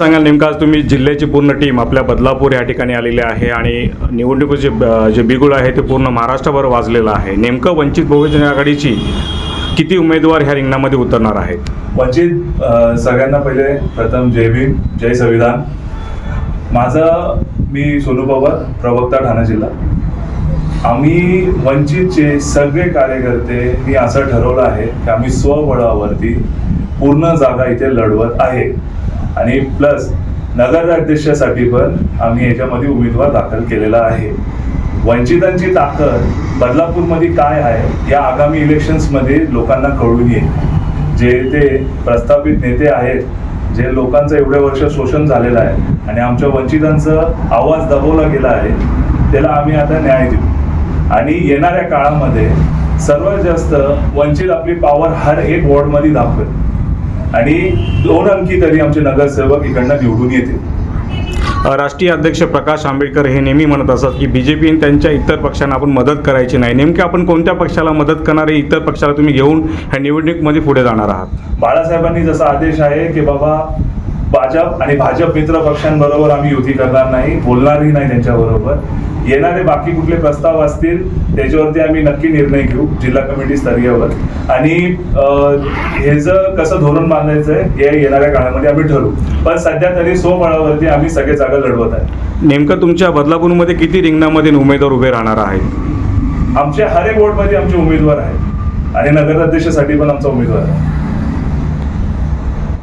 सांगाल नेमका आज तुम्ही जिल्ह्याची पूर्ण टीम आपल्या बदलापूर या ठिकाणी आलेली आहे आणि निवडणुकीचे जे बिगुल आहे ते पूर्ण महाराष्ट्रभर वाजलेलं आहे. नेमकं वंचित बहुजन आघाडीची किती उमेदवार ह्या रिंगणामध्ये उतरणार आहेत? वंचित अ, सगळ्यांना पहिले प्रथम जय भीम जय संविधान. माझं मी सोनू पवार प्रवक्ता ठाणे जिल्हा. आम्ही वंचितचे सगळे कार्यकर्ते मी असं ठरवलं आहे की आम्ही स्वबळावरती पूर्ण जागा इथे लढवत आहे. आणि प्लस नगराध्यक्षासाठी पण आम्ही याच्यामध्ये उमेदवार दाखल केलेला आहे. वंचितांची ताकद बदलापूरमध्ये काय आहे या आगामी इलेक्शन्समध्ये लोकांना कळून येईल. जे ते प्रस्थापित नेते आहेत जे लोकांचं एवढे वर्ष शोषण झालेलं आहे आणि आमच्या वंचितांचा आवाज दबवला गेला आहे त्याला आम्ही आता न्याय देऊ. आणि येणाऱ्या काळामध्ये सर्वात जास्त वंचित आपली पॉवर हर एक वॉर्डमध्ये दाखवेल. आणि दोन अंकी तरी आमचे नगरसेवक इकडनं निवडून येतील. राष्ट्रीय अध्यक्ष प्रकाश आंबेडकर हे नेहमी म्हणत असतात की बी जे पी त्यांच्या इतर पक्षांना आपण मदत करायची नाही. नेमकी आपण कोणत्या पक्षाला मदत करणारे इतर पक्षाला तुम्ही घेऊन ह्या निवडणुकीमध्ये पुढे जाणार आहात? बाळासाहेबांनी जसा आदेश आहे की बाबा भाजप आणि भाजप मित्र पक्षांबरोबर आम्ही युती करणार नाही बोलणारही नाही त्यांच्याबरोबर. येणारे बाकी कुठले प्रस्ताव असतील त्याच्यावरती आम्ही नक्की निर्णय घेऊ जिल्हा कमिटी स्तरीयवर. आणि हे जर कसं धोरण बांधायचं आहे हे येणाऱ्या काळामध्ये आम्ही ठरवू. पण सध्या तरी स्वबळावरती आम्ही सगळे जागा लढवत आहे. नेमकं तुमच्या बदलापूरमध्ये किती रिंगणामध्ये उमेदवार उभे राहणार आहेत? आमच्या हर एक वोटमध्ये आमचे उमेदवार आहेत. आणि नगराध्यक्षासाठी पण आमचा उमेदवार आहे.